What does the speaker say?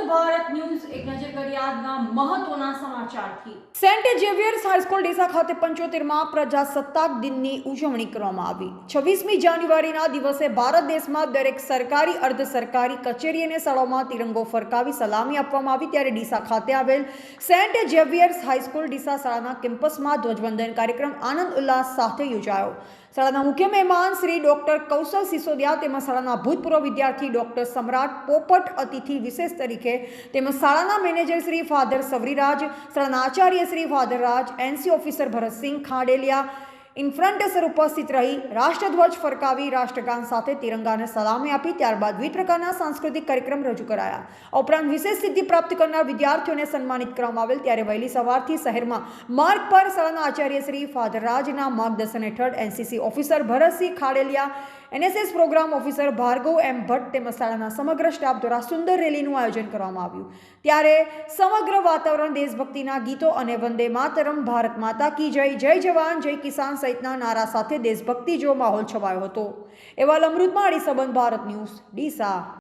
નમસ્કાર ભારત ન્યૂઝ દિનની ઉજવણી કરવામાં આવી. છવ્વીસમી જાન્યુઆરીના દિવસે ભારત દેશમાં દરેક સરકારી, અર્ધ સરકારી કચેરી અને શાળાઓમાં તિરંગો ફરકાવી સલામી આપવામાં આવી ત્યારે ડીસા ખાતે આવેલ સેન્ટ ઝેવિયર્સ હાઈસ્કૂલ ડીસા શાળાના કેમ્પસમાં ધ્વજવંદન કાર્યક્રમ આનંદ ઉલ્લાસ સાથે યોજાયો. શાળાના મુખ્ય મહેમાન શ્રી ડોક્ટર કૌશલ સિસોદિયા તેમજ શાળાના ભૂતપૂર્વ વિદ્યાર્થી ડોક્ટર સમ્રાટ પોપટ અતિથિ વિશેષ તરીકે તેમજ શાળાના મેનેજર શ્રી ફાધર સવરીરાજ, શાળાના Acharya Shri father Raj, NC officer Bharatsinh Khadeliya in front ઉપસ્થિત રહી રાષ્ટ્રધ્વજ ફરકાવી રાષ્ટ્રગાન સાથે તિરંગાને સલામી આપી, ત્યારબાદ વિવિધ પ્રકારના સાંસ્કૃતિક કાર્યક્રમ રજૂ કરાયા. ઉપરાંત વિશેષ સિદ્ધિ પ્રાપ્ત કરનાર વિદ્યાર્થીઓને સન્માનિત કરવામાં આવેલ, ત્યારે વહેલી સવારથી શહેરમાં માર્ગ પર શાળાના આચાર્ય શ્રી ફાધરરાજના માર્ગદર્શન હેઠળ NCC officer Bharatsinh Khadeliya NSS programme officer Bhargav M Bhatt તેમજ શાળાના સમગ્ર સ્ટાફ દ્વારા સુંદર રેલીનું આયોજન કરવામાં આવ્યું. ત્યારે સમગ્ર વાતાવરણ દેશભક્તિના ગીતો અને વંદે માતરમ, ભારત માતા કી જય જય જવાન, જય કિસાન સહિતના નારા સાથે દેશભક્તિ જેવો માહોલ છવાયો હતો. એવા અમૃતમાળી, સંબંધ ભારત ન્યૂઝ, ડીસા.